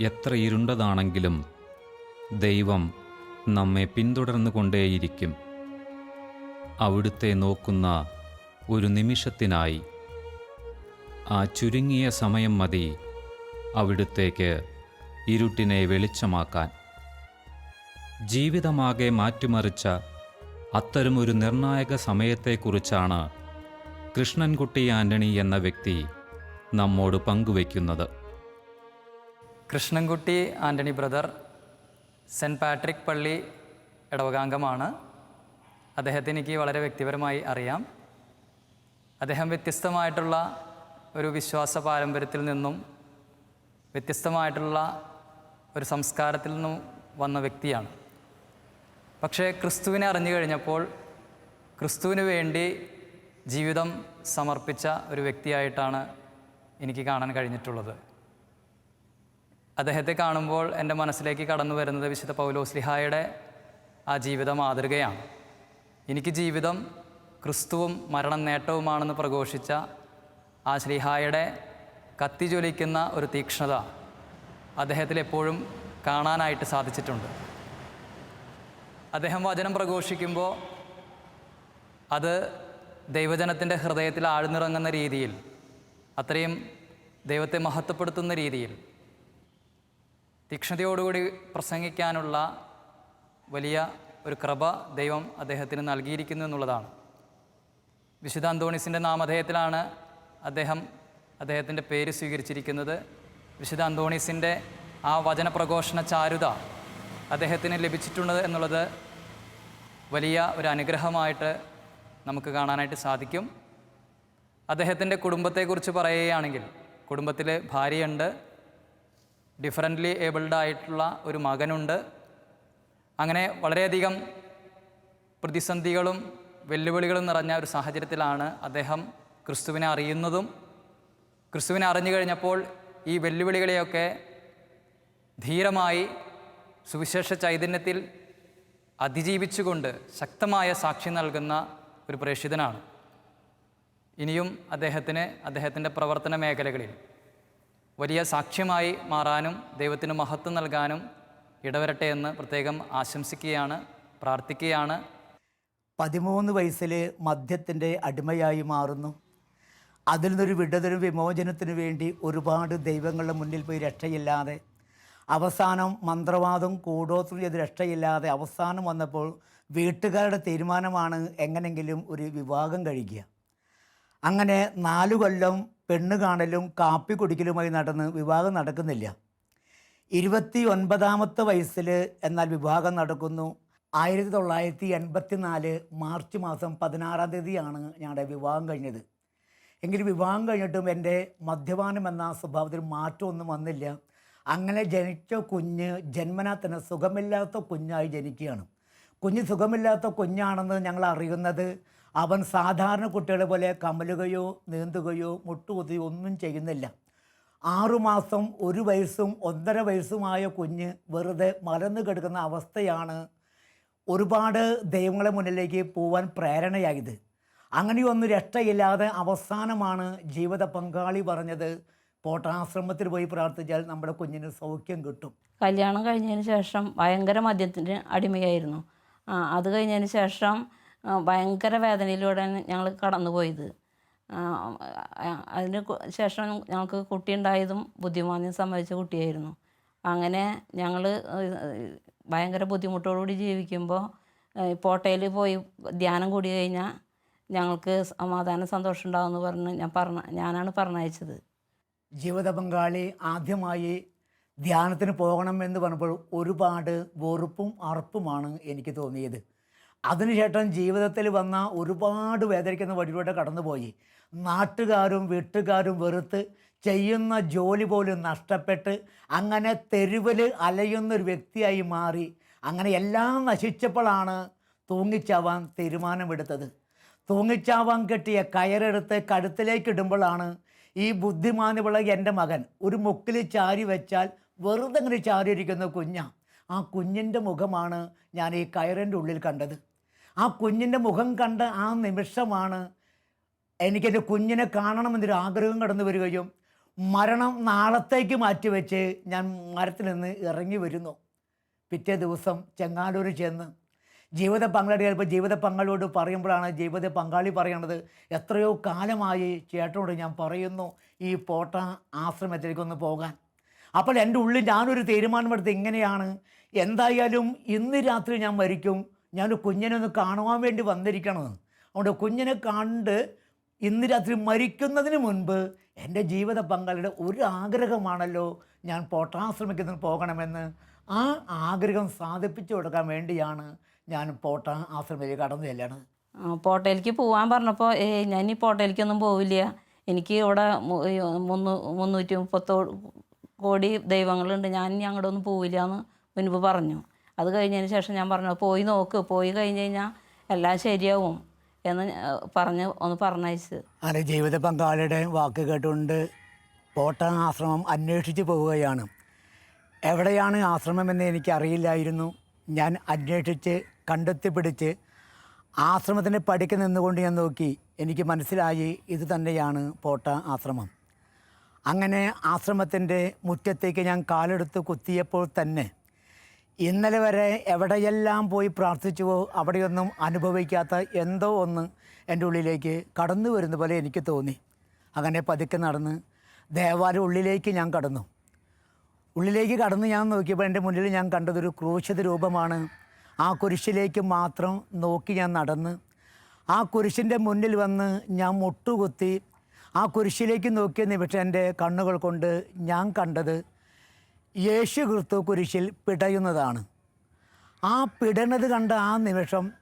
എത്ര ഇരുണ്ടതാണെങ്കിലും ദൈവം നമ്മെ പിന്തുടർന്നു കൊണ്ടേയിരിക്കും അവിടുത്തെ നോക്കുന്ന ഒരു നിമിഷത്തിനായി ആ ചുരുങ്ങിയ സമയം മതി അവിടുത്തേക്ക് ഇരുട്ടിനെ വെളിച്ചമാക്കാൻ. ജീവിതമാകെ മാറ്റിമറിച്ച അത്തരമൊരു നിർണായക സമയത്തെക്കുറിച്ചാണ് കൃഷ്ണൻകുട്ടി ആന്റണി എന്ന വ്യക്തി നമ്മോട് പങ്കുവയ്ക്കുന്നത്. Krishnankutty Antony brother Saint Patrick പള്ളി ഇടവകാംഗമാണ് അദ്ദേഹത്തെ എനിക്ക് വളരെ വ്യക്തിപരമായി അറിയാം. അദ്ദേഹം വ്യത്യസ്തമായിട്ടുള്ള ഒരു വിശ്വാസ പാരമ്പര്യത്തിൽ നിന്നും വ്യത്യസ്തമായിട്ടുള്ള ഒരു സംസ്കാരത്തിൽ നിന്നും വന്ന വ്യക്തിയാണ്. പക്ഷേ ക്രിസ്തുവിനെ അറിഞ്ഞു കഴിഞ്ഞപ്പോൾ ക്രിസ്തുവിന് വേണ്ടി ജീവിതം സമർപ്പിച്ച ഒരു വ്യക്തിയായിട്ടാണ് എനിക്ക് കാണാൻ കഴിഞ്ഞിട്ടുള്ളത്. അദ്ദേഹത്തെ കാണുമ്പോൾ എന്റെ മനസ്സിലേക്ക് കടന്നു വരുന്നത് വിശുദ്ധ പൗലോസ്ലിഹായുടെ ആ ജീവിത മാതൃകയാണ്. എനിക്ക് ജീവിതം ക്രിസ്തുവും മരണം നേട്ടവുമാണെന്ന് പ്രഘോഷിച്ച ആ ശ്രീഹായുടെ കത്തിജ്വലിക്കുന്ന ഒരു തീക്ഷ്ണത അദ്ദേഹത്തിൽ എപ്പോഴും കാണാനായിട്ട് സാധിച്ചിട്ടുണ്ട്. അദ്ദേഹം വചനം പ്രഘോഷിക്കുമ്പോൾ അത് ദൈവജനത്തിന്റെ ഹൃദയത്തിൽ ആഴ്ന്നിറങ്ങുന്ന രീതിയിൽ അത്രയും ദൈവത്തെ മഹത്വപ്പെടുത്തുന്ന രീതിയിൽ തീക്ഷ്ണതയോടുകൂടി പ്രസംഗിക്കാനുള്ള വലിയ ഒരു കൃപ ദൈവം അദ്ദേഹത്തിന് നൽകിയിരിക്കുന്നു എന്നുള്ളതാണ്. വിശുദ്ധ അന്തോണിസിന്റെ നാമധേയത്തിലാണ് അദ്ദേഹം അദ്ദേഹത്തിന്റെ പേര് സ്വീകരിച്ചിരിക്കുന്നത്. വിശുദ്ധ അന്തോണീസിന്റെ ആ വചനപ്രഘോഷണ ചാരുത അദ്ദേഹത്തിന് ലഭിച്ചിട്ടുണ്ട് എന്നുള്ളത് വലിയ ഒരു അനുഗ്രഹമായിട്ട് നമുക്ക് കാണാനായിട്ട് സാധിക്കും. അദ്ദേഹത്തിന്റെ കുടുംബത്തെക്കുറിച്ച് പറയുകയാണെങ്കിൽ കുടുംബത്തിൽ ഭാര്യയുണ്ട്. ഡിഫറന്റ്ലി ഏബിൾഡ് ആയിട്ടുള്ള ഒരു മകനുണ്ട്. അങ്ങനെ വളരെയധികം പ്രതിസന്ധികളും വെല്ലുവിളികളും നിറഞ്ഞ ഒരു സാഹചര്യത്തിലാണ് അദ്ദേഹം ക്രിസ്തുവിനെ അറിയുന്നതും. ക്രിസ്തുവിനെ അറിഞ്ഞു കഴിഞ്ഞപ്പോൾ ഈ വെല്ലുവിളികളെയൊക്കെ ധീരമായി സുവിശേഷ ചൈതന്യത്തിൽ അതിജീവിച്ചുകൊണ്ട് ശക്തമായ സാക്ഷി നൽകുന്ന ഒരു പ്രേക്ഷിതനാണ്. ഇനിയും അദ്ദേഹത്തിന് അദ്ദേഹത്തിന്റെ പ്രവർത്തന മേഖലകളിൽ വലിയ സാക്ഷ്യമായി മാറാനും ദൈവത്തിന് മഹത്വം നൽകാനും ഇടവരട്ടെ എന്ന് പ്രത്യേകം ആശംസിക്കുകയാണ് പ്രാർത്ഥിക്കുകയാണ്. പതിമൂന്ന് വയസ്സിൽ മദ്യത്തിന്റെ അടിമയായി മാറുന്നു. അതിൽ നിന്നൊരു വിടുതലും വിമോചനത്തിനു വേണ്ടി ഒരുപാട് ദൈവങ്ങളുടെ മുന്നിൽ പോയി രക്ഷയില്ലാതെ അവസാനം മന്ത്രവാദം കൂടോത്രം ചെയ്ത് രക്ഷയില്ലാതെ അവസാനം വന്നപ്പോൾ വീട്ടുകാരുടെ തീരുമാനമാണ് എങ്ങനെങ്കിലും ഒരു വിവാഹം കഴിക്കുക. അങ്ങനെ നാലു കൊല്ലം പെണ്ണ് കാണലും കാപ്പി കുടിക്കലുമായി നടന്ന് വിവാഹം നടക്കുന്നില്ല. ഇരുപത്തി ഒൻപതാമത്തെ വയസ്സിൽ എന്നാൽ വിവാഹം നടക്കുന്നു. ആയിരത്തി തൊള്ളായിരത്തി എൺപത്തി നാല് മാർച്ച് മാസം പതിനാറാം തീയതിയാണ് ഞങ്ങളുടെ വിവാഹം കഴിഞ്ഞത്. എങ്കിലും വിവാഹം കഴിഞ്ഞിട്ടും എന്റെ മദ്യപാനം എന്ന സ്വഭാവത്തിൽ മാറ്റമൊന്നും വന്നില്ല. അങ്ങനെ ജനിച്ച കുഞ്ഞ് ജന്മനാ തന്നെ സുഖമില്ലാത്ത കുഞ്ഞായി ജനിക്കുകയാണ്. കുഞ്ഞ് സുഖമില്ലാത്ത കുഞ്ഞാണെന്ന് ഞങ്ങൾ അറിയുന്നത് അവൻ സാധാരണ കുട്ടികളെ പോലെ കമലുകയോ നീന്തുകയോ മുട്ടുകുത്തുകയോ ഒന്നും ചെയ്യുന്നില്ല. ആറുമാസം ഒരു വയസ്സും ഒന്നര വയസ്സുമായ കുഞ്ഞ് വെറുതെ മലന്നു കിടക്കുന്ന അവസ്ഥയാണ് ഒരുപാട് ദൈവങ്ങളെ മുന്നിലേക്ക് പോവാൻ പ്രേരണയായത്. അങ്ങനെയൊന്നും രക്ഷയില്ലാതെ അവസാനമാണ് ജീവിത പങ്കാളി പറഞ്ഞത്. പോട്ടാശ്രമത്തിൽ പോയി പ്രാർത്ഥിച്ചാൽ നമ്മുടെ കുഞ്ഞിന് സൗഖ്യം കിട്ടും. കല്യാണം കഴിഞ്ഞതിന് ശേഷം ഭയങ്കര മദ്യത്തിന് അടിമയായിരുന്നു. അത് കഴിഞ്ഞതിന് ശേഷം ഭയങ്കര വേദനയിലൂടെയാണ് ഞങ്ങൾ കടന്നുപോയത്. അതിന് ശേഷം ഞങ്ങൾക്ക് കുട്ടി ഉണ്ടായതും ബുദ്ധിമാന്യം സംഭവിച്ച കുട്ടിയായിരുന്നു. അങ്ങനെ ഞങ്ങൾ ഭയങ്കര ബുദ്ധിമുട്ടോടുകൂടി ജീവിക്കുമ്പോൾ പോട്ടയിൽ പോയി ധ്യാനം കൂടി കഴിഞ്ഞാൽ ഞങ്ങൾക്ക് സമാധാന സന്തോഷം ഉണ്ടാകുമെന്ന് പറഞ്ഞ് ഞാൻ പറഞ്ഞ ഞാനാണ് പറഞ്ഞയച്ചത്. ജീവിത പങ്കാളി ആദ്യമായി ധ്യാനത്തിന് പോകണം എന്ന് പറഞ്ഞപ്പോൾ ഒരുപാട് വെറുപ്പും അറപ്പുമാണ് എനിക്ക് തോന്നിയത്. അതിനുശേഷം ജീവിതത്തിൽ വന്ന ഒരുപാട് വേദനിക്കുന്ന വഴിയിലൂടെ കടന്നുപോയി. നാട്ടുകാരും വീട്ടുകാരും വെറുത്ത് ചെയ്യുന്ന ജോലി പോലും നഷ്ടപ്പെട്ട് അങ്ങനെ തെരുവിൽ അലയുന്നൊരു വ്യക്തിയായി മാറി. അങ്ങനെ എല്ലാം നശിച്ചപ്പോഴാണ് തൂങ്ങിച്ചാവാൻ തീരുമാനമെടുത്തത്. തൂങ്ങിച്ചാവാൻ കെട്ടിയ കയറെടുത്ത് കഴുത്തിലേക്ക് ഇടുമ്പോഴാണ് ഈ ബുദ്ധിമാനുമുള്ള എന്റെ മകൻ ഒരു മുക്കിൽ ചാരി വെച്ചാൽ വെറുതെ ഇങ്ങനെ ചാരിയിരിക്കുന്ന കുഞ്ഞ? ആ കുഞ്ഞിന്റെ മുഖമാണ് ഞാൻ ഈ കയറിന്റെ ഉള്ളിൽ കണ്ടത്. ആ കുഞ്ഞിന്റെ മുഖം കണ്ട ആ നിമിഷമാണ് എനിക്കെന്റെ കുഞ്ഞിനെ കാണണമെന്നൊരു ആഗ്രഹം കടന്നു വരികയും മരണം നാളത്തേക്ക് മാറ്റിവെച്ച് ഞാൻ മരത്തിൽ നിന്ന് ഇറങ്ങി വരുന്നു. പിറ്റേ ദിവസം ചെങ്ങാലൂർ ചെന്ന് ജീവിത പങ്കാളി ചിലപ്പോൾ ജീവിത പങ്കാളിയോട് പറയുമ്പോഴാണ് ജീവിത പങ്കാളി പറയണത് എത്രയോ കാലമായി ചേട്ടനോട് ഞാൻ പറയുന്നു ഈ പോട്ട ആശ്രമത്തിലേക്ക് ഒന്ന് പോകാൻ. അപ്പോൾ എന്റെ ഉള്ളിൽ ഞാനൊരു തീരുമാനമെടുത്ത് ഇങ്ങനെയാണ്. എന്തായാലും ഇന്ന് രാത്രി ഞാൻ മരിക്കും. ഞാൻ കുഞ്ഞിനെ ഒന്ന് കാണുവാൻ വേണ്ടി വന്നിരിക്കണം. അതുകൊണ്ട് കുഞ്ഞിനെ കണ്ട് ഇന്ന് രാത്രി മരിക്കുന്നതിന് മുൻപ് എന്റെ ജീവിത പങ്കാളിയുടെ ഒരു ആഗ്രഹമാണല്ലോ ഞാൻ പോട്ടാശ്രമിക്കുന്നതിന് പോകണമെന്ന്. ആ ആഗ്രഹം സാധിപ്പിച്ചു കൊടുക്കാൻ വേണ്ടിയാണ് ഞാൻ പോട്ട ആശ്രമത്തിലേക്ക് കടന്നു ചെല്ലണത് പോട്ടയിലേക്ക് പോകാൻ പറഞ്ഞപ്പോൾ ഏ ഞാൻ ഈ പോട്ടയിലേക്കൊന്നും പോവില്ല. എനിക്ക് ഇവിടെ മുന്നു മുന്നൂ മുന്നൂറ്റി മുപ്പത്തോ കോടി ദൈവങ്ങളുണ്ട്. ഞാൻ ഇനി അങ്ങോട്ട് ഒന്നും പോവില്ല എന്ന് മുൻപ് പറഞ്ഞു. അത് കഴിഞ്ഞതിന് ശേഷം ഞാൻ പറഞ്ഞു പോയി നോക്ക് പോയി കഴിഞ്ഞ് കഴിഞ്ഞാൽ എല്ലാം ശരിയാവും എന്ന് പറഞ്ഞ് ഒന്ന് പറഞ്ഞയച്ച്. അങ്ങനെ ജീവിത പങ്കാളിയുടെ വാക്ക് കേട്ടുകൊണ്ട് പോട്ട ആശ്രമം അന്വേഷിച്ച് പോവുകയാണ്. എവിടെയാണ് ആശ്രമം എന്ന് എനിക്ക് അറിയില്ലായിരുന്നു ഞാൻ അന്വേഷിച്ച് കണ്ടെത്തി പിടിച്ച് ആശ്രമത്തിന്റെ പടിക്ക് നിന്നുകൊണ്ട് ഞാൻ നോക്കി. എനിക്ക് മനസ്സിലായി ഇത് തന്നെയാണ് പോട്ട ആശ്രമം. അങ്ങനെ ആശ്രമത്തിന്റെ മുറ്റത്തേക്ക് ഞാൻ കാലെടുത്ത് കുത്തിയപ്പോൾ തന്നെ ഇന്നലെ വരെ എവിടെയെല്ലാം പോയി പ്രാർത്ഥിച്ചുവോ അവിടെയൊന്നും അനുഭവിക്കാത്ത എന്തോ ഒന്ന് എന്റെ ഉള്ളിലേക്ക് കടന്നു വരുന്ന പോലെ എനിക്ക് തോന്നി. അങ്ങനെ പതുക്കെ നടന്ന് ദേവാലയ ഉള്ളിലേക്ക് ഞാൻ കടന്നു. ഉള്ളിലേക്ക് കടന്ന് ഞാൻ നോക്കിയപ്പോൾ എന്റെ മുന്നിൽ ഞാൻ കണ്ടതൊരു ക്രൂശിത രൂപമാണ്. ആ കുരിശിലേക്ക് മാത്രം നോക്കി ഞാൻ നടന്ന് ആ കുരിശിന്റെ മുന്നിൽ വന്ന് ഞാൻ മുട്ടുകുത്തി ആ കുരിശിലേക്ക് നോക്കിയ നിമിഷം എന്റെ കണ്ണുകൾ കൊണ്ട് ഞാൻ കണ്ടത് യേശു ക്രിസ്തു കുരിശിൽ പിടയുന്നതാണ്. ആ പിടണത് കണ്ട ആ നിമിഷം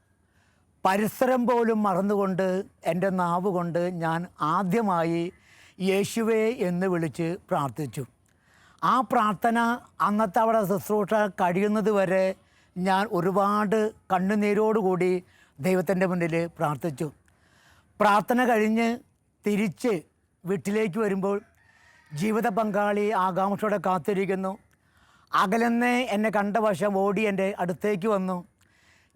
പരിസരം പോലും മറന്നുകൊണ്ട് എന്റെ നാവ് കൊണ്ട് ഞാൻ ആദ്യമായി യേശുവേ എന്ന് വിളിച്ച് പ്രാർത്ഥിച്ചു. ആ പ്രാർത്ഥന അന്നത്തെ അവിടെ ശുശ്രൂഷ കഴിയുന്നത് വരെ ഞാൻ ഒരുപാട് കണ്ണുനീരോടുകൂടി ദൈവത്തിന്റെ മുന്നിൽ പ്രാർത്ഥിച്ചു. പ്രാർത്ഥന കഴിഞ്ഞ് തിരിച്ച് വീട്ടിലേക്ക് വരുമ്പോൾ ജീവിത പങ്കാളി ആകാംക്ഷയോടെ കാത്തിരിക്കുന്നു. അകലെന്ന് എന്നെ കണ്ട വശം ഓടി എന്റെ അടുത്തേക്ക് വന്നു.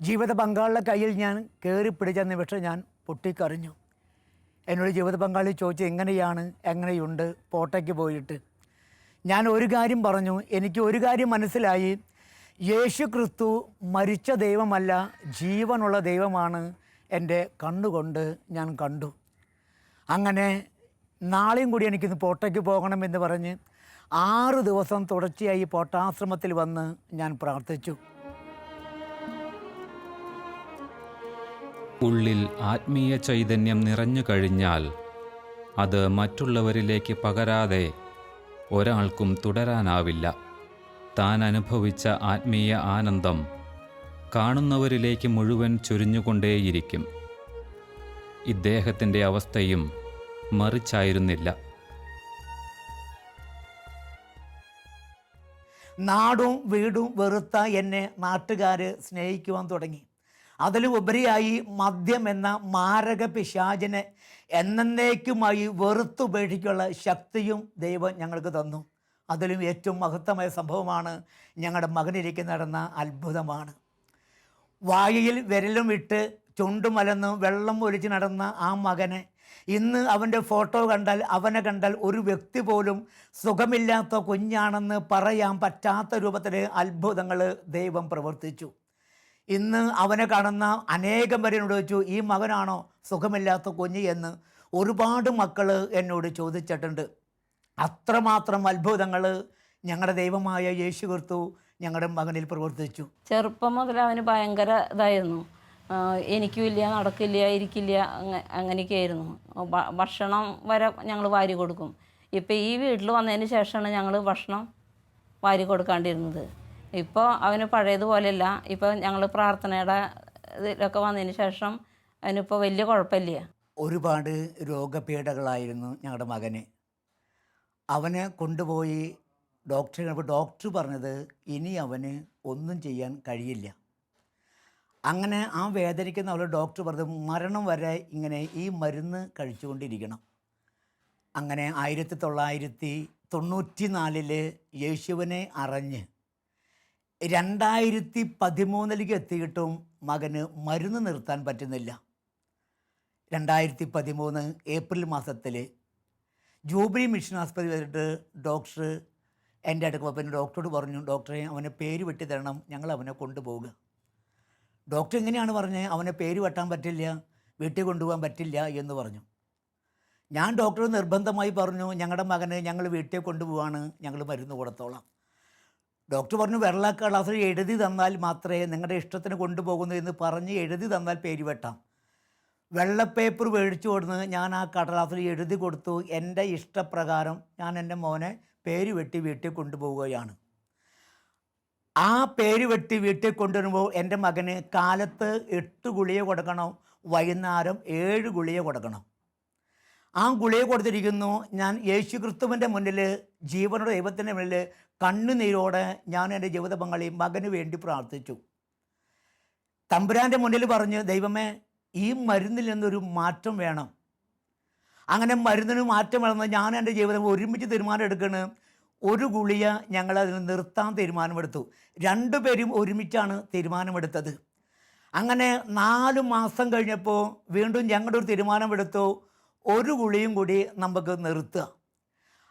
ജീവിത പങ്കാളിയുടെ കയ്യിൽ ഞാൻ കയറി പിടിച്ച നിമിഷം ഞാൻ പൊട്ടിക്കറിഞ്ഞു എന്നോട് ജീവിത പങ്കാളി ചോദിച്ചു എങ്ങനെയാണ്? എങ്ങനെയുണ്ട്? പോട്ടയ്ക്ക് പോയിട്ട്? ഞാൻ ഒരു കാര്യം പറഞ്ഞു. എനിക്ക് ഒരു കാര്യം മനസ്സിലായി. യേശു ക്രിസ്തു മരിച്ച ദൈവമല്ല ജീവനുള്ള ദൈവമാണ് എന്റെ കണ്ണുകൊണ്ട് ഞാൻ കണ്ടു. അങ്ങനെ നാളെയും കൂടി എനിക്കിന്ന് പോട്ടയ്ക്ക് പോകണമെന്ന് പറഞ്ഞ് ആറ് ദിവസം തുടർച്ചയായി പോട്ടാശ്രമത്തിൽ വന്ന് ഞാൻ പ്രാർത്ഥിച്ചു. ഉള്ളിൽ ആത്മീയ ചൈതന്യം നിറഞ്ഞു കഴിഞ്ഞാൽ അത് മറ്റുള്ളവരിലേക്ക് പകരാതെ ഒരാൾക്കും തുടരാനാവില്ല. താൻ അനുഭവിച്ച ആത്മീയ ആനന്ദം കാണുന്നവരിലേക്ക് മുഴുവൻ ചൊരിഞ്ഞുകൊണ്ടേയിരിക്കും. ഇദ്ദേഹത്തിന്റെ അവസ്ഥയും മറിച്ചായിരുന്നില്ല. നാടും വീടും വെറുത്ത എന്നെ നാട്ടുകാർ സ്നേഹിക്കുവാൻ തുടങ്ങി. അതിലും ഉപരിയായി മദ്യം എന്ന മാരക പിശാചിനെ എന്നേക്കുമായി വെറുത്തുപേക്ഷിക്കുള്ള ശക്തിയും ദൈവം ഞങ്ങൾക്ക് തന്നു. അതിലും ഏറ്റവും മഹത്തമായ സംഭവമാണ് ഞങ്ങളുടെ മകനിലേക്ക് നടന്ന അത്ഭുതമാണ്. വായയിൽ വിരലും ഇട്ട് ചുണ്ടുമലന്ന് വെള്ളം ഒലിച്ച് നടന്ന ആ മകനെ ഇന്ന് അവന്റെ ഫോട്ടോ കണ്ടാൽ അവനെ കണ്ടാൽ ഒരു വ്യക്തി പോലും സുഖമില്ലാത്ത കുഞ്ഞാണെന്ന് പറയാൻ പറ്റാത്ത രൂപത്തിൽ അത്ഭുതങ്ങൾ ദൈവം പ്രവർത്തിച്ചു. ഇന്ന് അവനെ കാണുന്ന അനേകം പേര് ചോദിച്ചു ഈ മകനാണോ സുഖമില്ലാത്ത കുഞ്ഞ്? എന്ന് ഒരുപാട് മക്കൾ എന്നോട് ചോദിച്ചിട്ടുണ്ട്. അത്രമാത്രം അത്ഭുതങ്ങൾ ഞങ്ങളുടെ ദൈവമായ യേശു കുർത്തു ഞങ്ങളുടെ മകനിൽ പ്രവർത്തിച്ചു. ചെറുപ്പം മുതൽ അവന് ഭയങ്കര ഇതായിരുന്നു. എനിക്കുമില്ല നടക്കില്ല ഇരിക്കില്ല അങ്ങ അങ്ങനെയൊക്കെ ആയിരുന്നു ഭക്ഷണം വരെ ഞങ്ങൾ വാരി കൊടുക്കും. ഇപ്പം ഈ വീട്ടിൽ വന്നതിന് ശേഷമാണ് ഞങ്ങൾ ഭക്ഷണം വാരി കൊടുക്കാണ്ടിരുന്നത്. ഇപ്പോൾ അവന് പഴയതുപോലെയല്ല. ഇപ്പോൾ ഞങ്ങൾ പ്രാർത്ഥനയുടെ ഇതിലൊക്കെ വന്നതിന് ശേഷം അവനിപ്പോൾ വലിയ കുഴപ്പമില്ല. ഒരുപാട് രോഗപീഠകളായിരുന്നു ഞങ്ങളുടെ മകന്. അവനെ കൊണ്ടുപോയി ഡോക്ടറെ ഡോക്ടർ പറഞ്ഞത് ഇനി അവന് ഒന്നും ചെയ്യാൻ കഴിയില്ല. അങ്ങനെ ആ വേദനിക്കുന്ന അവൾ ഡോക്ടർ പറഞ്ഞു മരണം വരെ ഇങ്ങനെ ഈ മരുന്ന് കഴിച്ചുകൊണ്ടിരിക്കണം. അങ്ങനെ ആയിരത്തി തൊള്ളായിരത്തി തൊണ്ണൂറ്റി നാലിൽ യേശുവിനെ അറിഞ്ഞ് രണ്ടായിരത്തി പതിമൂന്നിലേക്ക് എത്തിയിട്ടും മകന് മരുന്ന് നിർത്താൻ പറ്റുന്നില്ല. രണ്ടായിരത്തി പതിമൂന്ന് ഏപ്രിൽ മാസത്തിൽ ജൂബിലി മിഷൻ ആസ്പത്രി വന്നിട്ട് ഡോക്ടർ എന്റെ അടുക്ക പിന്നെ ഡോക്ടറോട് പറഞ്ഞു ഡോക്ടറെ അവനെ പേര് വെട്ടി തരണം ഞങ്ങൾ അവനെ കൊണ്ടുപോവുക. ഡോക്ടർ എങ്ങനെയാണ് പറഞ്ഞത് അവനെ പേര് വെട്ടാൻ പറ്റില്ല വീട്ടിൽ കൊണ്ടുപോകാൻ പറ്റില്ല എന്ന് പറഞ്ഞു. ഞാൻ ഡോക്ടർ നിർബന്ധമായി പറഞ്ഞു ഞങ്ങളുടെ മകന് ഞങ്ങൾ വീട്ടിൽ കൊണ്ടുപോവാണ് ഞങ്ങൾ മരുന്ന് കൊടുത്തോളാം. ഡോക്ടർ പറഞ്ഞു വെള്ള കളാസിൽ എഴുതി തന്നാൽ മാത്രമേ നിങ്ങളുടെ ഇഷ്ടത്തിന് കൊണ്ടുപോകുന്നു എന്ന് പറഞ്ഞ് എഴുതി തന്നാൽ പേര് വെട്ടാം. വെള്ള പേപ്പർ മേടിച്ചു കൊടുന്ന് ഞാൻ ആ കടലാസിൽ എഴുതി കൊടുത്തു. എന്റെ ഇഷ്ടപ്രകാരം ഞാൻ എന്റെ മോനെ പേര് വെട്ടി വീട്ടിൽ കൊണ്ടുപോവുകയാണ്. ആ പേര് വെട്ടി വീട്ടിൽ കൊണ്ടുവരുമ്പോൾ എന്റെ മകന് കാലത്ത് എട്ട് ഗുളിക കൊടുക്കണം വൈകുന്നേരം ഏഴ് ഗുളിക കൊടുക്കണം. ആ ഗുളിക കൊടുത്തിരിക്കുന്നു. ഞാൻ യേശു ക്രിസ്തുവിന്റെ മുന്നിൽ ജീവനോടെ ദൈവത്തിന്റെ മുന്നിൽ കണ്ണുനീരോടെ ഞാൻ എന്റെ ജീവിത പങ്കാളി മകന് വേണ്ടി പ്രാർത്ഥിച്ചു. തമ്പുരാന്റെ മുന്നിൽ പറഞ്ഞ് ദൈവമേ ഈ മരുന്നിൽ നിന്നൊരു മാറ്റം വേണം. അങ്ങനെ മരുന്നിന് മാറ്റം വേണമെന്ന് ഞാൻ എന്റെ ജീവിതം ഒരുമിച്ച് തീരുമാനം എടുക്കണ്. ഒരു ഗുളിയ ഞങ്ങൾ അതിൽ നിർത്താൻ തീരുമാനമെടുത്തു. രണ്ടുപേരും ഒരുമിച്ചാണ് തീരുമാനമെടുത്തത്. അങ്ങനെ നാല് മാസം കഴിഞ്ഞപ്പോൾ വീണ്ടും ഞങ്ങളുടെ ഒരു തീരുമാനമെടുത്തു. ഒരു ഗുളിയും കൂടി നമുക്ക് നിർത്തുക.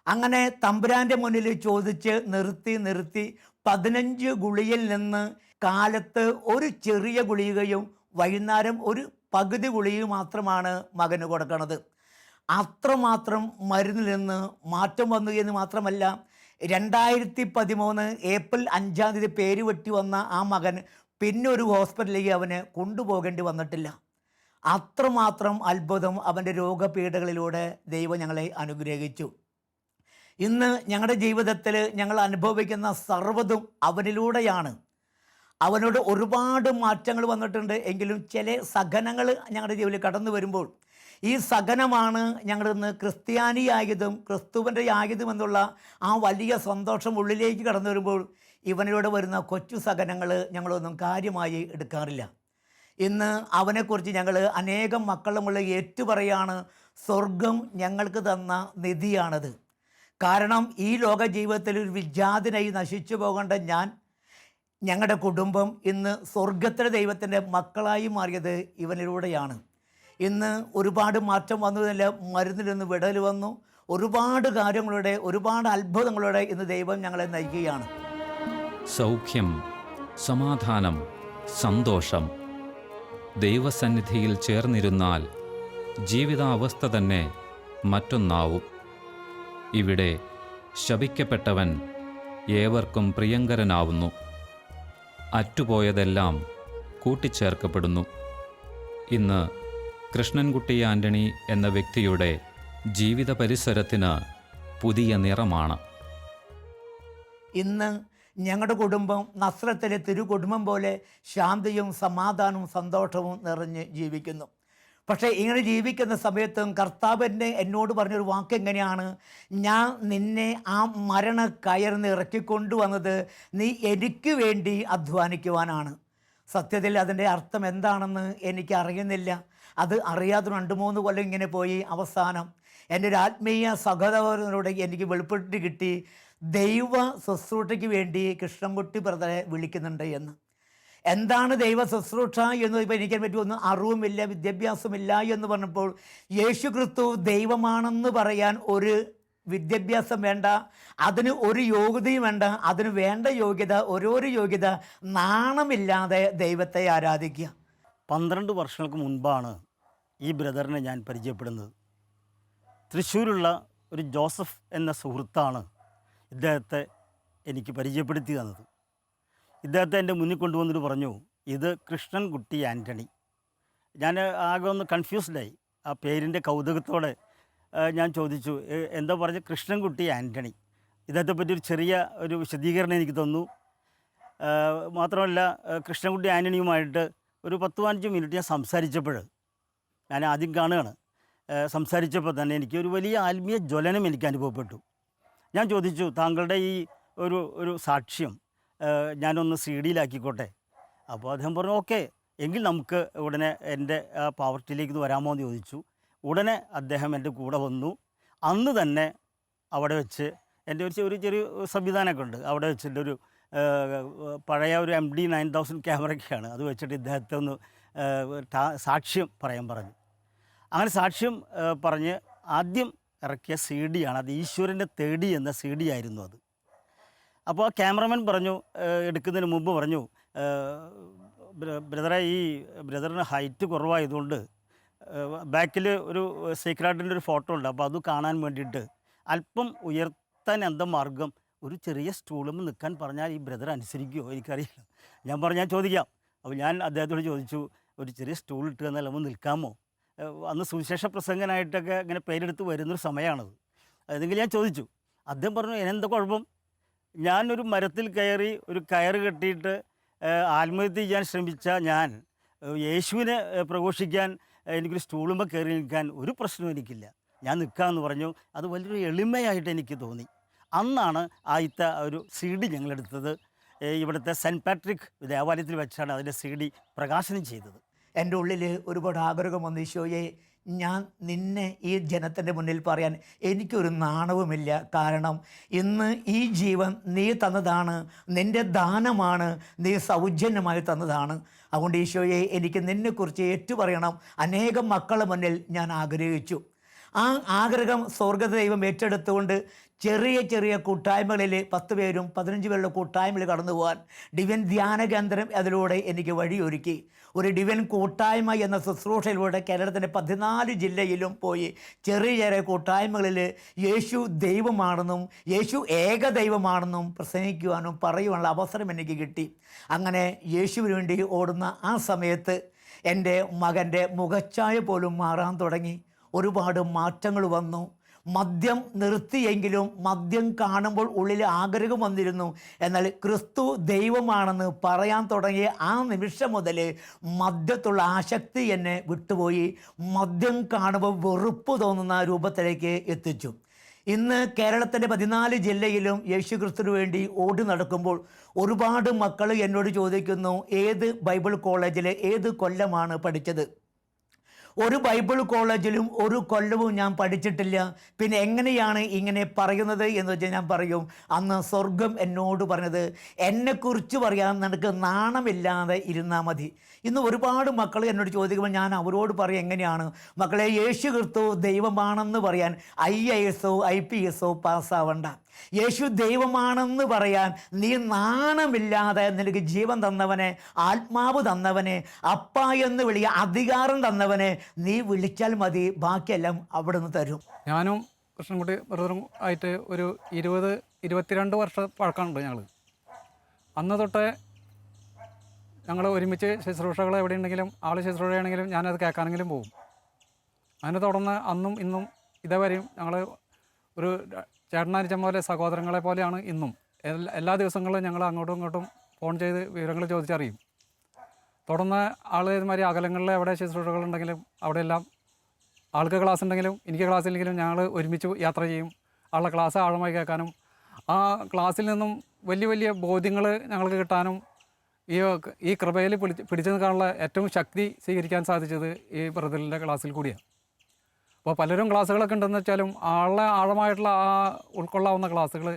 അങ്ങനെ തമ്പുരാന്റെ മുന്നിൽ ചോദിച്ച് നിർത്തി നിർത്തി പതിനഞ്ച് ഗുളിയിൽ നിന്ന് കാലത്ത് ഒരു ചെറിയ ഗുളികയും വൈകുന്നേരം ഒരു പകുതി ഗുളിയും മാത്രമാണ് മകന് കൊടുക്കണത്. അത്രമാത്രം മരുന്നിൽ നിന്ന് മാറ്റം വന്നു എന്ന് മാത്രമല്ല രണ്ടായിരത്തി പതിമൂന്ന് ഏപ്രിൽ അഞ്ചാം തീയതി പേര് വെട്ടി വന്ന ആ മകൻ പിന്നെ ഒരു ഹോസ്പിറ്റലിലേക്ക് അവന് കൊണ്ടുപോകേണ്ടി വന്നിട്ടില്ല. അത്രമാത്രം അത്ഭുതം അവന്റെ രോഗപീഠകളിലൂടെ ദൈവം ഞങ്ങളെ അനുഗ്രഹിച്ചു. ഇന്ന് ഞങ്ങളുടെ ജീവിതത്തിൽ ഞങ്ങൾ അനുഭവിക്കുന്ന സർവതും അവനിലൂടെയാണ്. അവനോട് ഒരുപാട് മാറ്റങ്ങൾ വന്നിട്ടുണ്ട്. എങ്കിലും ചില സഹനങ്ങൾ ഞങ്ങളുടെ ജീവിതത്തിൽ കടന്നു വരുമ്പോൾ ഈ സഹനമാണ് ക്രിസ്ത്യാനി ക്രിസ്ത്യാനിയായതും ക്രിസ്തുവിന്റെ ആയതും എന്നുള്ള ആ വലിയ സന്തോഷം ഉള്ളിലേക്ക് കടന്നു വരുമ്പോൾ ഇവനിലൂടെ വരുന്ന കൊച്ചു സഹനങ്ങൾ ഞങ്ങളൊന്നും കാര്യമായി എടുക്കാറില്ല. ഇന്ന് അവനെക്കുറിച്ച് ഞങ്ങൾ അനേകം മക്കളുമുള്ള ഏറ്റുപറയാണ് സ്വർഗം ഞങ്ങൾക്ക് തന്ന നിധിയാണത്. കാരണം ഈ ലോക ജീവിതത്തിൽ ഒരു വിജാതിനായി നശിച്ചു പോകേണ്ട ഞാൻ ഞങ്ങളുടെ കുടുംബം ഇന്ന് സ്വർഗത്തിലെ ദൈവത്തിന്റെ മക്കളായി മാറിയത് ഇവനിലൂടെയാണ്. ഇന്ന് ഒരുപാട് മാറ്റം വന്നതിൽ മരുന്നിൽ നിന്ന് വിടൽ വന്നു. ഒരുപാട് കാര്യങ്ങളുടെ ഒരുപാട് അത്ഭുതങ്ങളുടെ ഇന്ന് ദൈവം ഞങ്ങളെ നയിക്കുകയാണ്. സൗഖ്യം സമാധാനം സന്തോഷം. ദൈവസന്നിധിയിൽ ചേർന്നിരുന്നാൽ ജീവിതാവസ്ഥ തന്നെ മറ്റൊന്നാവും. ഇവിടെ ശപിക്കപ്പെട്ടവൻ ഏവർക്കും പ്രിയങ്കരനാവുന്നു. അറ്റുപോയതെല്ലാം കൂട്ടിച്ചേർക്കപ്പെടുന്നു. ഇന്ന് കൃഷ്ണൻകുട്ടി ആന്റണി എന്ന വ്യക്തിയുടെ ജീവിത പരിസരത്തിന് പുതിയ നിറമാണ്. ഇന്ന് ഞങ്ങളുടെ കുടുംബം നസ്രത്തിലെ തിരുകുടുംബം പോലെ ശാന്തിയും സമാധാനവും സന്തോഷവും നിറഞ്ഞ് ജീവിക്കുന്നു. പക്ഷേ ഇങ്ങനെ ജീവിക്കുന്ന സമയത്തും കർത്താവിന്റെ എന്നോട് പറഞ്ഞൊരു വാക്ക് എങ്ങനെയാണ് ഞാൻ നിന്നെ ആ മരണ കയർന്ന് ഇറക്കിക്കൊണ്ടുവന്നത് നീ എനിക്ക് വേണ്ടി അധ്വാനിക്കുവാനാണ്. സത്യത്തിൽ അതിന്റെ അർത്ഥം എന്താണെന്ന് എനിക്ക് അറിയുന്നില്ല അത് അറിയാതെ രണ്ട് മൂന്ന് കൊല്ലം ഇങ്ങനെ പോയി. അവസാനം എന്റെ ഒരു ആത്മീയ സഹോദരനോട് എനിക്ക് വെളിപ്പെട്ട് കിട്ടി. ദൈവ ശുശ്രൂഷയ്ക്ക് വേണ്ടി കൃഷ്ണൻകുട്ടി ബ്രദറെ വിളിക്കുന്നുണ്ട് എന്ന്. എന്താണ് ദൈവ ശുശ്രൂഷ എന്ന് ഇപ്പോൾ എനിക്കാൻ പറ്റി ഒന്നും അറിവുമില്ല വിദ്യാഭ്യാസമില്ല എന്ന് പറഞ്ഞപ്പോൾ യേശു ക്രിസ്തു ദൈവമാണെന്ന് പറയാൻ ഒരു വിദ്യാഭ്യാസം വേണ്ട അതിന് ഒരു യോഗ്യതയും വേണ്ട അതിന് വേണ്ട യോഗ്യത ഓരോരോ യോഗ്യത നാണമില്ലാതെ ദൈവത്തെ ആരാധിക്കുക. പന്ത്രണ്ട് വർഷങ്ങൾക്ക് മുൻപാണ് ഈ ബ്രദറിനെ ഞാൻ പരിചയപ്പെടുന്നത്. തൃശ്ശൂരുള്ള ഒരു ജോസഫ് എന്ന സുഹൃത്താണ് ഇദ്ദേഹത്തെ എനിക്ക് പരിചയപ്പെടുത്തി തന്നത്. ഇദ്ദേഹത്തെ എന്റെ മുന്നിൽ കൊണ്ടുവന്നിട്ട് പറഞ്ഞു ഇത് കൃഷ്ണൻകുട്ടി ആന്റണി. ഞാൻ ആകെ ഒന്ന് കൺഫ്യൂസ്ഡായി. ആ പേരിന്റെ കൗതുകത്തോടെ ഞാൻ ചോദിച്ചു എന്താ പറഞ്ഞ കൃഷ്ണൻകുട്ടി ആന്റണി. ഇദ്ദേഹത്തെ പറ്റി ഒരു ചെറിയ ഒരു വിശദീകരണം എനിക്ക് തന്നു. മാത്രമല്ല കൃഷ്ണൻകുട്ടി ആന്റണിയുമായിട്ട് ഒരു പത്ത് പതിനഞ്ച് മിനിറ്റ് ഞാൻ സംസാരിച്ചപ്പോൾ ഞാൻ ആദ്യം കാണുകയാണ്. സംസാരിച്ചപ്പോൾ തന്നെ എനിക്ക് ഒരു വലിയ ആത്മീയ ജ്വലനം എനിക്ക് അനുഭവപ്പെട്ടു. ഞാൻ ചോദിച്ചു താങ്കളുടെ ഈ ഒരു ഒരു സാക്ഷ്യം ഞാനൊന്ന് സി ഡിയിലാക്കിക്കോട്ടെ അപ്പോൾ അദ്ദേഹം പറഞ്ഞു ഓക്കെ എങ്കിൽ നമുക്ക് ഉടനെ എന്റെ പാവർട്ടിയിലേക്ക് വരാമോ എന്ന് ചോദിച്ചു. ഉടനെ അദ്ദേഹം എന്റെ കൂടെ വന്നു. അന്ന് തന്നെ അവിടെ വെച്ച് എന്റെ ഒരു ചെറിയ ചെറിയ സംവിധാനമൊക്കെ ഉണ്ട്. അവിടെ വെച്ചിട്ട് ഒരു ആ, പഴയ ഒരു എം ഡി നയൻ തൗസൻഡ് ക്യാമറയ്ക്കാണ്. അത് വെച്ചിട്ട് ഇദ്ദേഹത്തെ ഒന്ന് സാക്ഷ്യം പറയാൻ പറഞ്ഞു. അങ്ങനെ സാക്ഷ്യം പറഞ്ഞ് ആദ്യം ഇറക്കിയ സി ഡിയാണ് അത് ഈശ്വരന്റെ തേടി എന്ന സി ഡി ആയിരുന്നു അത്. അപ്പോൾ ആ ക്യാമറമാൻ പറഞ്ഞു എടുക്കുന്നതിന് മുമ്പ് പറഞ്ഞു ബ്രദറെ ഈ ബ്രദറിന് ഹൈറ്റ് കുറവായതുകൊണ്ട് ബാക്കിൽ ഒരു സീക്രാട്ടിന്റെ ഒരു ഫോട്ടോ ഉണ്ട്. അപ്പോൾ അത് കാണാൻ വേണ്ടിയിട്ട് അല്പം ഉയർത്താൻ എന്ത മാർഗം? ഒരു ചെറിയ സ്റ്റൂളും നിൽക്കാൻ പറഞ്ഞാൽ ഈ ബ്രദർ അനുസരിക്കുമോ എനിക്കറിയില്ല. ഞാൻ പറഞ്ഞാൽ ചോദിക്കാം. അപ്പോൾ ഞാൻ അദ്ദേഹത്തോട് ചോദിച്ചു ഒരു ചെറിയ സ്റ്റൂൾ ഇട്ട് തന്നാൽ നമ്മൾ നിൽക്കാമോ? അന്ന് സുവിശേഷ പ്രസംഗനായിട്ടൊക്കെ ഇങ്ങനെ പേരെടുത്ത് വരുന്നൊരു സമയമാണത് അതെങ്കിൽ ഞാൻ ചോദിച്ചു. അദ്ദേഹം പറഞ്ഞു എന്നെന്താ കുഴപ്പം? ഞാനൊരു മരത്തിൽ കയറി ഒരു കയറ് കെട്ടിയിട്ട് ആത്മഹത്യ ചെയ്യാൻ ശ്രമിച്ച ഞാൻ യേശുവിനെ പ്രഘോഷിക്കാൻ എനിക്കൊരു സ്റ്റൂളുമ്പോൾ കയറി നിൽക്കാൻ ഒരു പ്രശ്നവും എനിക്കില്ല. ഞാൻ നിൽക്കാമെന്ന് പറഞ്ഞു. അത് വലിയൊരു എളിമയായിട്ട് എനിക്ക് തോന്നി. അന്നാണ് ആദ്യത്തെ ഒരു സി ഡി ഞങ്ങളെടുത്തത്. ഇവിടുത്തെ സെന്റ് പാട്രിക് ദേവാലയത്തിൽ വെച്ചാണ് അതിന്റെ സി ഡി പ്രകാശനം ചെയ്തത്. എന്റെ ഉള്ളിൽ ഒരുപാട് ആഗ്രഹം വന്നു ഈശോയെ ഞാൻ നിന്നെ ഈ ജനത്തിന്റെ മുന്നിൽ പറയാൻ എനിക്കൊരു നാണവുമില്ല. കാരണം ഇന്ന് ഈ ജീവൻ നീ തന്നതാണ് നിന്റെ ദാനമാണ് നീ സൗജന്യമായി തന്നതാണ്. അതുകൊണ്ട് ഈശോയെ എനിക്ക് നിന്നെക്കുറിച്ച് ഏറ്റുപറയണം. അനേകം മക്കളുടെ മുന്നിൽ ഞാൻ ആഗ്രഹിച്ചു. ആ ആഗ്രഹം സ്വർഗദൈവം ഏറ്റെടുത്തുകൊണ്ട് ചെറിയ ചെറിയ കൂട്ടായ്മകളിൽ പത്ത് പേരും പതിനഞ്ച് പേരുടെ കൂട്ടായ്മയിൽ കടന്നു പോകാൻ ഡിവൻ ധ്യാന കേന്ദ്രം അതിലൂടെ എനിക്ക് വഴിയൊരുക്കി. ഒരു ഡിവൻ കൂട്ടായ്മ എന്ന ശുശ്രൂഷയിലൂടെ കേരളത്തിന്റെ പതിനാല് ജില്ലയിലും പോയി ചെറിയ ചെറിയ കൂട്ടായ്മകളിൽ യേശു ദൈവമാണെന്നും യേശു ഏക ദൈവമാണെന്നും പ്രസംഗിക്കുവാനും പറയുവാനുള്ള അവസരം എനിക്ക് കിട്ടി. അങ്ങനെ യേശുവിന് വേണ്ടി ഓടുന്ന ആ സമയത്ത് എന്റെ മകന്റെ മുഖച്ഛായ പോലും മാറാൻ തുടങ്ങി. ഒരുപാട് മാറ്റങ്ങൾ വന്നു. മദ്യം നിർത്തിയെങ്കിലും മദ്യം കാണുമ്പോൾ ഉള്ളിൽ ആഗ്രഹം വന്നിരുന്നു. എന്നാൽ ക്രിസ്തു ദൈവമാണെന്ന് പറയാൻ തുടങ്ങിയ ആ നിമിഷം മുതൽ മദ്യത്തുള്ള ആശക്തി എന്നെ വിട്ടുപോയി. മദ്യം കാണുമ്പോൾ വെറുപ്പ് തോന്നുന്ന രൂപത്തിലേക്ക് എത്തിച്ചു. ഇന്ന് കേരളത്തിന്റെ പതിനാല് ജില്ലയിലും യേശു ക്രിസ്തുവിന് വേണ്ടി ഓടി നടക്കുമ്പോൾ ഒരുപാട് മക്കൾ എന്നോട് ചോദിക്കുന്നു ഏത് ബൈബിൾ കോളേജിലെ ഏത് കൊല്ലമാണ് പഠിച്ചത്? ഒരു ബൈബിൾ കോളേജിലും ഒരു കൊല്ലവും ഞാൻ പഠിച്ചിട്ടില്ല. പിന്നെ എങ്ങനെയാണ് ഇങ്ങനെ പറയുന്നത് എന്ന് വെച്ചാൽ ഞാൻ പറയും. അന്ന് സ്വർഗം എന്നോട് പറഞ്ഞത് എന്നെക്കുറിച്ച് പറയാൻ നിനക്ക് നാണമില്ലാതെ ഇരുന്നാൽ മതി. ഇന്ന് ഒരുപാട് മക്കൾ എന്നോട് ചോദിക്കുമ്പോൾ ഞാൻ അവരോട് പറയും എങ്ങനെയാണ്? മക്കളെ യേശു ക്രിസ്തു ദൈവമാണെന്ന് പറയാൻ ഐ ഐ എസോ ഐ പി എസോ പാസ്സാവണ്ട. യേശു ദൈവമാണെന്ന് പറയാൻ നീ നാണമില്ലാതെ നിനക്ക് ജീവൻ തന്നവനെ ആത്മാവ് തന്നവനെ അപ്പ എന്ന് വിളിയ അധികാരം തന്നവനെ നീ വിളിച്ചാൽ മതി ബാക്കിയെല്ലാം അവിടെ നിന്ന് തരും. ഞാനും കൃഷ്ണൻകുട്ടി ബ്രദറും ആയിട്ട് ഒരു ഇരുപത് ഇരുപത്തിരണ്ട് വർഷം പഴക്കമുണ്ട് ഞങ്ങൾ അന്ന് തൊട്ടേ ഞങ്ങൾ ഒരുമിച്ച് ശുശ്രൂഷകൾ എവിടെയുണ്ടെങ്കിലും ആൾ ശുശ്രൂഷയാണെങ്കിലും ഞാനത് കേൾക്കാനെങ്കിലും പോകും അതിനെ തുടർന്ന് അന്നും ഇന്നും ഇതേവരെയും ഞങ്ങൾ ഒരു ചേട്ടനാരിച്ചം പോലെ സഹോദരങ്ങളെ പോലെയാണ് ഇന്നും. എല്ലാ- ദിവസങ്ങളും ഞങ്ങൾ അങ്ങോട്ടും ഇങ്ങോട്ടും ഫോൺ ചെയ്ത് വിവരങ്ങൾ ചോദിച്ചറിയും. തുടർന്ന് ആൾ ഇതുമാതിരി അകലങ്ങളിൽ എവിടെ ശുശ്രൂഷകളുണ്ടെങ്കിലും അവിടെയെല്ലാം ആൾക്ക് ക്ലാസ് ഉണ്ടെങ്കിലും എനിക്ക് ക്ലാസ് ഇല്ലെങ്കിലും ഞങ്ങൾ ഒരുമിച്ച് യാത്ര ചെയ്യും. ആളുടെ ക്ലാസ് ആഴമായി കേൾക്കാനും ആ ക്ലാസ്സിൽ നിന്നും വലിയ വലിയ ബോധ്യങ്ങൾ ഞങ്ങൾക്ക് കിട്ടാനും ഈ ഈ കൃപയിൽ പിടിച്ച് പിടിച്ചു നിൽക്കാനുള്ള ഏറ്റവും ശക്തി സ്വീകരിക്കാൻ സാധിച്ചത് ഈ ബ്രദറിന്റെ ക്ലാസ്സിൽ കൂടിയാണ്. അപ്പോൾ പലരും ക്ലാസ്സുകളൊക്കെ ഉണ്ടെന്ന് വെച്ചാലും ആളെ ആഴമായിട്ടുള്ള ആ ഉൾക്കൊള്ളാവുന്ന ക്ലാസ്സുകൾ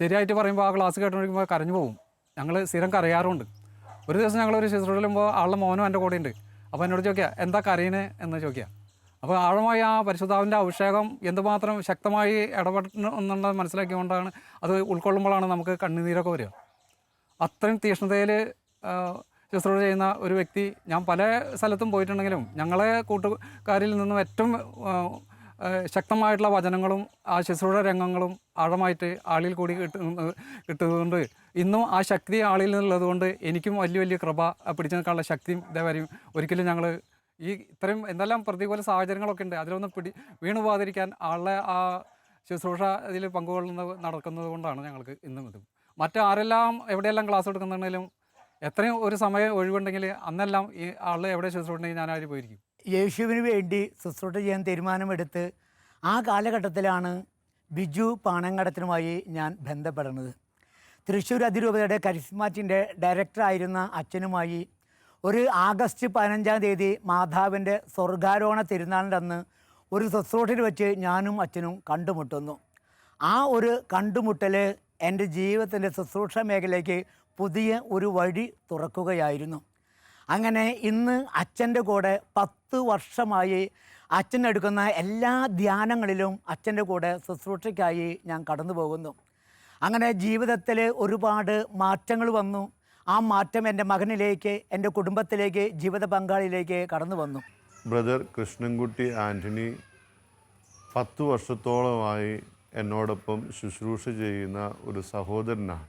ശരിയായിട്ട് പറയുമ്പോൾ ആ ക്ലാസ് കേട്ടുകൊണ്ടിരിക്കുമ്പോൾ കരഞ്ഞു പോകും. ഞങ്ങൾ സ്ഥിരം കരയാറുണ്ട്. ഒരു ദിവസം ഞങ്ങൾ ഒരു ശുശ്രൂഷയിലുമ്പോൾ ആളുടെ മോനും എന്റെ കൂടെ ഉണ്ട്. അപ്പോൾ എന്നോട് ചോദിക്കുക എന്താ കരയണേ? എന്ന് ചോദിക്കുക അപ്പോൾ ആഴമായി ആ പരിശുദ്ധാവിന്റെ അഭിഷേകം എന്തുമാത്രം ശക്തമായി ഇടപെടുന്നുണ്ടെന്ന് മനസ്സിലാക്കിക്കൊണ്ടാണ് അത് ഉൾക്കൊള്ളുമ്പോഴാണ് നമുക്ക് കണ്ണുനീരൊക്കെ വരിക. അത്രയും തീഷ്ണതയിൽ ശുശ്രൂഷ ചെയ്യുന്ന ഒരു വ്യക്തി ഞാൻ പല സ്ഥലത്തും പോയിട്ടുണ്ടെങ്കിലും ഞങ്ങളെ കൂട്ടുകാരിൽ നിന്നും ഏറ്റവും ശക്തമായിട്ടുള്ള വചനങ്ങളും ആ ശുശ്രൂഷ രംഗങ്ങളും ആഴമായിട്ട് ആളിൽ കൂടി കിട്ടുന്നത് കിട്ടുന്നതുകൊണ്ട് ഇന്നും ആ ശക്തി ആളിൽ നിന്നുള്ളത് കൊണ്ട് എനിക്കും വലിയ വലിയ കൃപ പിടിച്ചു നിൽക്കാനുള്ള ശക്തിയും ഇതേവരെയും ഒരിക്കലും ഞങ്ങൾ ഈ ഇത്രയും എന്തെല്ലാം പ്രതികൂല സാഹചര്യങ്ങളൊക്കെ ഉണ്ട് അതിലൊന്നും പിടി വീണു പോകാതിരിക്കാൻ ആളെ ആ ശുശ്രൂഷ ഇതിൽ പങ്കുകൊള്ളുന്നത് നടക്കുന്നത് കൊണ്ടാണ് ഞങ്ങൾക്ക് ഇന്നും ഇതും. മറ്റാരെല്ലാം എവിടെയെല്ലാം ക്ലാസ് എടുക്കുന്നുണ്ടെങ്കിലും എത്രയും ഒരു സമയം ഒഴിവുണ്ടെങ്കിൽ അന്നെല്ലാം ഈ ആൾ എവിടെ ശുശ്രൂഷ ഞാൻ അതിൽ പോയിരിക്കും. യേശുവിന് വേണ്ടി ശുശ്രൂഷ ചെയ്യാൻ തീരുമാനമെടുത്ത് ആ കാലഘട്ടത്തിലാണ് ബിജു പാണങ്കടത്തിനുമായി ഞാൻ ബന്ധപ്പെടുന്നത്. തൃശ്ശൂർ അതിരൂപതയുടെ കരിസ്മാറ്റിന്റെ ഡയറക്ടറായിരുന്ന അച്ഛനുമായി ഒരു ആഗസ്റ്റ് പതിനഞ്ചാം തീയതി മാതാവിന്റെ സ്വർഗാരോഹണ തിരുനാളിന്റെ അന്ന് ഒരു ശുശ്രൂഷയിൽ വെച്ച് ഞാനും അച്ഛനും കണ്ടുമുട്ടുന്നു. ആ ഒരു കണ്ടുമുട്ടൽ എന്റെ ജീവിതത്തിന്റെ ശുശ്രൂഷ മേഖലയ്ക്ക് പുതിയ ഒരു വഴി തുറക്കുകയായിരുന്നു. അങ്ങനെ ഇന്ന് അച്ഛന്റെ കൂടെ പത്ത് വർഷമായി അച്ഛൻ എടുക്കുന്ന എല്ലാ ധ്യാനങ്ങളിലും അച്ഛന്റെ കൂടെ ശുശ്രൂഷയ്ക്കായി ഞാൻ കടന്നു പോകുന്നു. അങ്ങനെ ജീവിതത്തിൽ ഒരുപാട് മാറ്റങ്ങൾ വന്നു. ആ മാറ്റം എന്റെ മകനിലേക്ക് എന്റെ കുടുംബത്തിലേക്ക് ജീവിത പങ്കാളിയിലേക്ക് കടന്നു വന്നു. ബ്രദർ കൃഷ്ണൻകുട്ടി ആന്റണി പത്തു വർഷത്തോളമായി എന്നോടൊപ്പം ശുശ്രൂഷ ചെയ്യുന്ന ഒരു സഹോദരനാണ്.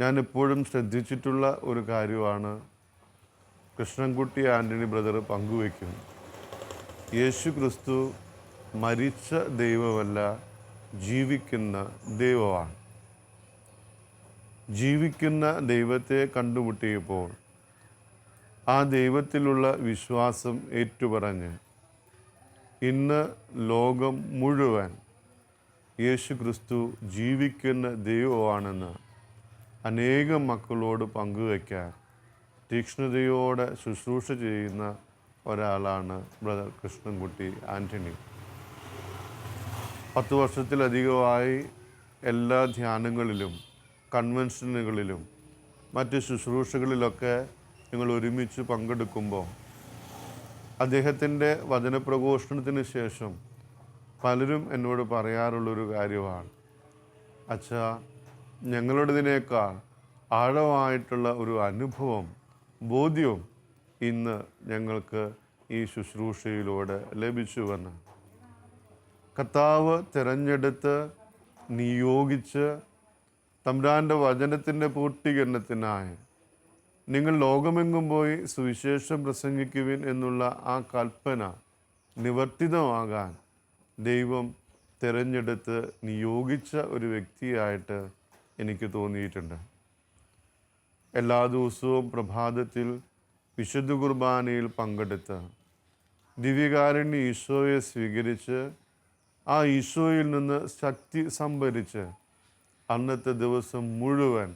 ഞാൻ എപ്പോഴും ശ്രദ്ധിച്ചിട്ടുള്ള ഒരു കാര്യമാണ് കൃഷ്ണൻകുട്ടി ആന്റണി ബ്രദർ പങ്കുവയ്ക്കും യേശു ക്രിസ്തു മരിച്ച ദൈവമല്ല ജീവിക്കുന്ന ദൈവമാണ്. ജീവിക്കുന്ന ദൈവത്തെ കണ്ടുമുട്ടിയപ്പോൾ ആ ദൈവത്തിലുള്ള വിശ്വാസം ഏറ്റുപറഞ്ഞ് ഇന്ന് ലോകം മുഴുവൻ യേശു ക്രിസ്തു ജീവിക്കുന്ന ദൈവമാണെന്ന് അനേകം മക്കളോട് പങ്കുവയ്ക്കാൻ തീക്ഷ്ണതയോടെ ശുശ്രൂഷ ചെയ്യുന്ന ഒരാളാണ് ബ്രദർ കൃഷ്ണൻകുട്ടി ആന്റണി പത്ത് വർഷത്തിലധികമായി എല്ലാ ധ്യാനങ്ങളിലും കൺവെൻഷനുകളിലും മറ്റ് ശുശ്രൂഷകളിലൊക്കെ നിങ്ങൾ ഒരുമിച്ച് പങ്കെടുക്കുമ്പോൾ അദ്ദേഹത്തിന്റെ വചനപ്രഘോഷണത്തിന് ശേഷം പലരും എന്നോട് പറയാറുള്ളൊരു കാര്യമാണ്. അച്ഛാ ഞങ്ങളുടേതിനേക്കാൾ ആഴമായിട്ടുള്ള ഒരു അനുഭവം ബോധ്യവും ഇന്ന് ഞങ്ങൾക്ക് ഈ ശുശ്രൂഷയിലൂടെ ലഭിച്ചുവെന്ന്. കർത്താവ് തിരഞ്ഞെടുത്ത് നിയോഗിച്ച് തമ്പ്രാന്റെ വചനത്തിന്റെ പൂർത്തീകരണത്തിനായി നിങ്ങൾ ലോകമെങ്ങും പോയി സുവിശേഷം പ്രസംഗിക്കുവിൻ എന്നുള്ള ആ കൽപ്പന നിവർത്തിതമാകാൻ ദൈവം തിരഞ്ഞെടുത്ത് നിയോഗിച്ച ഒരു വ്യക്തിയായിട്ട് എനിക്ക് തോന്നിയിട്ടുണ്ട്. എല്ലാ ദിവസവും പ്രഭാതത്തിൽ വിശുദ്ധ കുർബാനയിൽ പങ്കെടുത്ത് ദിവ്യകാരുണ്യ ഈശോയെ സ്വീകരിച്ച് ആ ഈശോയിൽ നിന്ന് ശക്തി സംഭരിച്ച് അന്നത്തെ ദിവസം മുഴുവൻ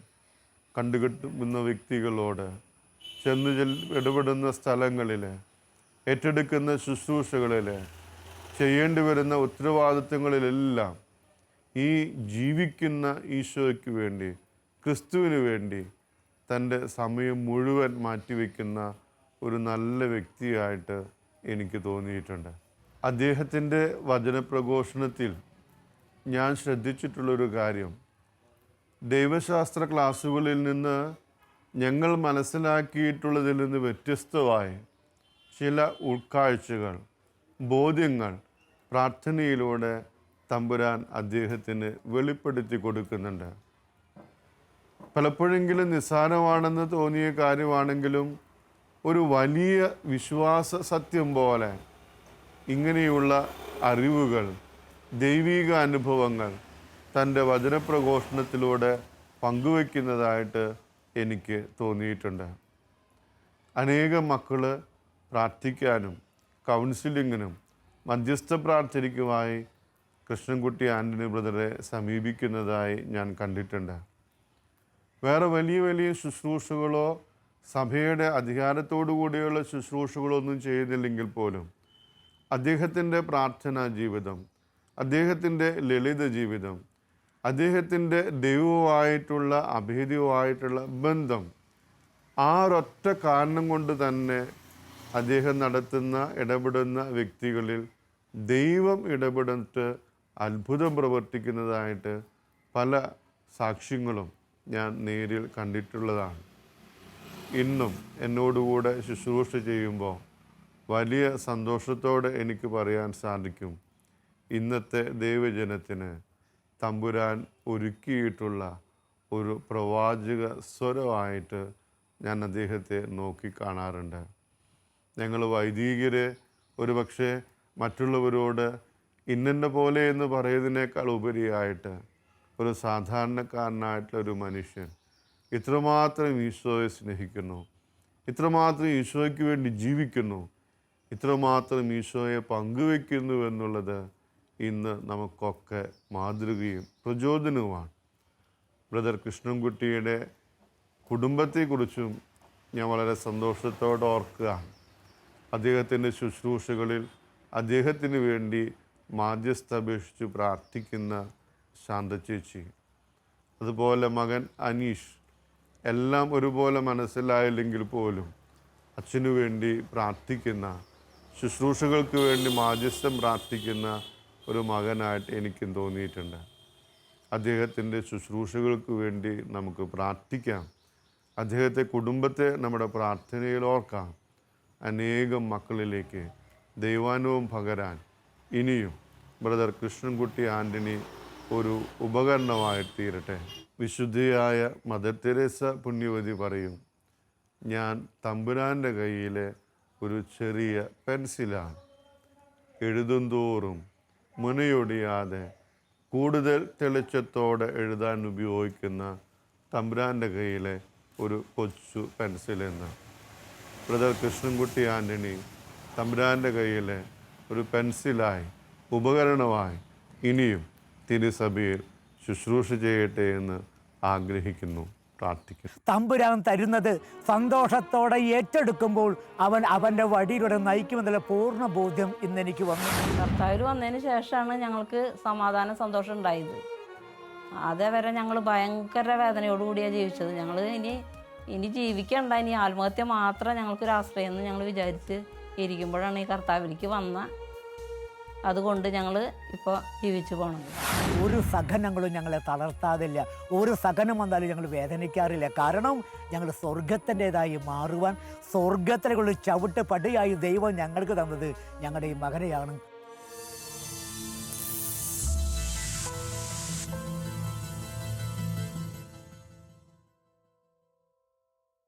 കണ്ടുകിട്ടുന്ന വ്യക്തികളോട് ചെന്ന് ഇടപെടുന്ന സ്ഥലങ്ങളിൽ ഏറ്റെടുക്കുന്ന ശുശ്രൂഷകളിൽ ചെയ്യേണ്ടി വരുന്ന ഉത്തരവാദിത്തങ്ങളിലെല്ലാം ഈ ജീവിക്കുന്ന ഈശോയ്ക്ക് വേണ്ടി ക്രിസ്തുവിന് വേണ്ടി തന്റെ സമയം മുഴുവൻ മാറ്റിവെക്കുന്ന ഒരു നല്ല വ്യക്തിയായിട്ട് എനിക്ക് തോന്നിയിട്ടുണ്ട്. അദ്ദേഹത്തിന്റെ വചനപ്രഘോഷണത്തിൽ ഞാൻ ശ്രദ്ധിച്ചിട്ടുള്ളൊരു കാര്യം. ദൈവശാസ്ത്ര ക്ലാസ്സുകളിൽ നിന്ന് ഞങ്ങൾ മനസ്സിലാക്കിയിട്ടുള്ളതിൽ നിന്ന് വ്യത്യസ്തമായി ചില ഉൾക്കാഴ്ചകൾ ബോധ്യങ്ങൾ പ്രാർത്ഥനയിലൂടെ തമ്പുരാൻ അദ്ദേഹത്തിന് വെളിപ്പെടുത്തി കൊടുക്കുന്നുണ്ട്. പലപ്പോഴെങ്കിലും നിസ്സാരമാണെന്ന് തോന്നിയ കാര്യമാണെങ്കിലും ഒരു വലിയ വിശ്വാസ സത്യം പോലെ ഇങ്ങനെയുള്ള അറിവുകൾ ദൈവീക അനുഭവങ്ങൾ തന്റെ വചനപ്രഘോഷണത്തിലൂടെ പങ്കുവയ്ക്കുന്നതായിട്ട് എനിക്ക് തോന്നിയിട്ടുണ്ട്. അനേകം മക്കൾ പ്രാർത്ഥിക്കാനും കൗൺസിലിങ്ങിനും മധ്യസ്ഥ പ്രാർത്ഥനയ്ക്കുമായി കൃഷ്ണൻകുട്ടി ആന്റണി ബ്രദറെ സമീപിക്കുന്നതായി ഞാൻ കണ്ടിട്ടുണ്ട്. വേറെ വലിയ വലിയ ശുശ്രൂഷകളോ സഭയുടെ അധികാരത്തോടു കൂടിയുള്ള ശുശ്രൂഷകളോ ഒന്നും ചെയ്യുന്നില്ലെങ്കിൽ പോലും അദ്ദേഹത്തിന്റെ പ്രാർത്ഥനാ ജീവിതം അദ്ദേഹത്തിന്റെ ലളിത ജീവിതം അദ്ദേഹത്തിന്റെ ദൈവവുമായിട്ടുള്ള അഭേദ്യവുമായിട്ടുള്ള ബന്ധം ആ ഒരൊറ്റ കാരണം കൊണ്ട് തന്നെ അദ്ദേഹം നടത്തുന്ന ഇടപെടുന്ന വ്യക്തികളിൽ ദൈവം ഇടപെടിട്ട് അത്ഭുതം പ്രവർത്തിക്കുന്നതായിട്ട് പല സാക്ഷ്യങ്ങളും ഞാൻ നേരിൽ കണ്ടിട്ടുള്ളതാണ്. ഇന്നും എന്നോടുകൂടെ ശുശ്രൂഷ ചെയ്യുമ്പോൾ വലിയ സന്തോഷത്തോടെ എനിക്ക് പറയാൻ സാധിക്കും ഇന്നത്തെ ദൈവജനത്തിന് തമ്പുരാൻ ഒരുക്കിയിട്ടുള്ള ഒരു പ്രവാചക സ്വരമായിട്ട് ഞാൻ അദ്ദേഹത്തെ നോക്കിക്കാണാറുണ്ട് ഞങ്ങൾ വൈദികരെ ഒരുപക്ഷെ മറ്റുള്ളവരോട് ഇന്നെന്നെ പോലെ എന്ന് പറയുന്നതിനേക്കാൾ ഉപരിയായിട്ട് ഒരു സാധാരണക്കാരനായിട്ടുള്ള ഒരു മനുഷ്യൻ ഇത്രമാത്രം ഈശോയെ സ്നേഹിക്കുന്നു ഇത്രമാത്രം ഈശോയ്ക്ക് വേണ്ടി ജീവിക്കുന്നു ഇത്രമാത്രം ഈശോയെ പങ്കുവെക്കുന്നു എന്നുള്ളത് ഇന്ന് നമുക്കൊക്കെ മാതൃകയും പ്രചോദനവുമാണ്. ബ്രദർ കൃഷ്ണൻകുട്ടിയുടെ കുടുംബത്തെക്കുറിച്ചും ഞാൻ വളരെ സന്തോഷത്തോടെ ഓർക്കുകയാണ്. അദ്ദേഹത്തിന്റെ ശുശ്രൂഷകളിൽ അദ്ദേഹത്തിന് വേണ്ടി മാധ്യസ്ഥ അപേക്ഷിച്ച് പ്രാർത്ഥിക്കുന്ന ശാന്തചേച്ചി. അതുപോലെ മകൻ അനീഷ്. എല്ലാം ഒരുപോലെ മനസ്സിലായില്ലെങ്കിൽ പോലും അച്ഛനു വേണ്ടി പ്രാർത്ഥിക്കുന്ന ശുശ്രൂഷകൾക്ക് വേണ്ടി മാധ്യസ്ഥം പ്രാർത്ഥിക്കുന്ന ഒരു മകനായിട്ട് എനിക്കും തോന്നിയിട്ടുണ്ട്. അദ്ദേഹത്തിന്റെ ശുശ്രൂഷകൾക്ക് വേണ്ടി നമുക്ക് പ്രാർത്ഥിക്കാം. അദ്ദേഹത്തെ കുടുംബത്തെ നമ്മുടെ പ്രാർത്ഥനയിൽ ഓർക്കാം. അനേകം മക്കളിലേക്ക് ദൈവാനുഭവം പകരാൻ ഇനിയും ബ്രദർ കൃഷ്ണൻകുട്ടി ആന്റണി ഒരു ഉപകരണമായി തീരട്ടെ വിശുദ്ധിയായ മദർ തെരേസ പുണ്യവതി പറയും ഞാൻ തമ്പുരാന്റെ കയ്യിലെ ഒരു ചെറിയ പെൻസിലാണ്. എഴുതും തോറും മുനയൊടിയാതെ കൂടുതൽ തെളിച്ചത്തോടെ എഴുതാൻ ഉപയോഗിക്കുന്ന തമ്പുരാന്റെ കയ്യിലെ ഒരു കൊച്ചു പെൻസിലെന്ന് ബ്രദർ കൃഷ്ണൻകുട്ടി ആന്റണി തമ്പുരാന്റെ കയ്യിലെ ഒരു പെൻസിലായി ഉപകരണമായി ഇനിയും തിരുസഭയിൽ ശുശ്രൂഷ ചെയ്യട്ടെ എന്ന് ആഗ്രഹിക്കുന്നു പ്രാർത്ഥിക്കുന്നു. തമ്പുരാൻ തരുന്നത് സന്തോഷത്തോടെ ഏറ്റെടുക്കുമ്പോൾ അവൻ അവന്റെ വഴിയിലൂടെ നയിക്കുമെന്നുള്ള പൂർണ ബോധ്യം ഇന്ന് എനിക്ക് വന്നു. കർത്താവിൽ വന്നതിന് ശേഷമാണ് ഞങ്ങൾക്ക് സമാധാന സന്തോഷം ഉണ്ടായത്. അതേവരെ ഞങ്ങൾ ഭയങ്കര വേദനയോടുകൂടിയാണ് ജീവിച്ചത്. ഞങ്ങൾ ഇനി ഇനി ജീവിക്കണ്ട ഇനി ആത്മഹത്യ മാത്രം ഞങ്ങൾക്കൊരു ആശ്രയം എന്ന് ഞങ്ങൾ വിചാരിച്ച് ഇരിക്കുമ്പോഴാണ് ഈ കർത്താവിലേക്ക് വന്ന. അതുകൊണ്ട് ഞങ്ങൾ ഇപ്പോൾ ജീവിച്ചു പോകണം ഒരു സഹനങ്ങളും ഞങ്ങളെ തളർത്താതില്ല. ഒരു സഹനം വന്നാലും ഞങ്ങൾ വേദനിക്കാറില്ല. കാരണം ഞങ്ങൾ സ്വർഗത്തിന്റെതായി മാറുവാൻ സ്വർഗത്തിലേക്കുള്ള ചവിട്ട് പടിയായി ദൈവം ഞങ്ങൾക്ക് തന്നത് ഞങ്ങളുടെ ഈ മകനെയാണ്.